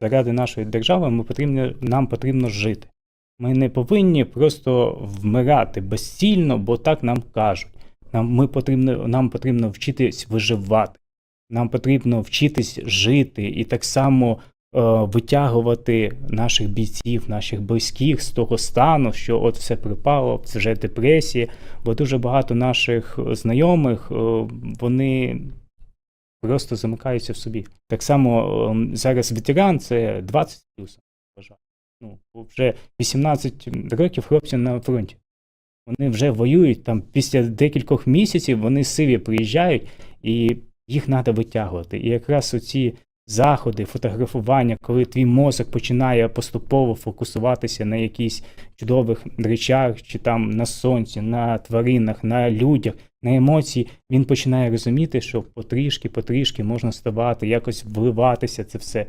заради нашої держави ми потрібно, нам потрібно жити. Ми не повинні просто вмирати безцільно, бо так нам кажуть. Нам, ми потрібно, нам потрібно вчитись виживати. Нам потрібно вчитись жити і так само е, витягувати наших бійців, наших близьких з того стану, що от все припало, це вже депресія. Бо дуже багато наших знайомих, е, вони просто замикаються в собі. Так само ем, зараз ветеран це 20 плюс, вважаю. Ну, вже 18 років хлопці на фронті. Вони вже воюють там після декількох місяців, вони сиві приїжджають, і їх треба витягувати. І якраз оці заходи, фотографування, коли твій мозок починає поступово фокусуватися на якісь чудових речах, чи там на сонці, на тваринах, на людях, на емоції, він починає розуміти, що потрішки, потрішки можна ставати, якось вливатися це все.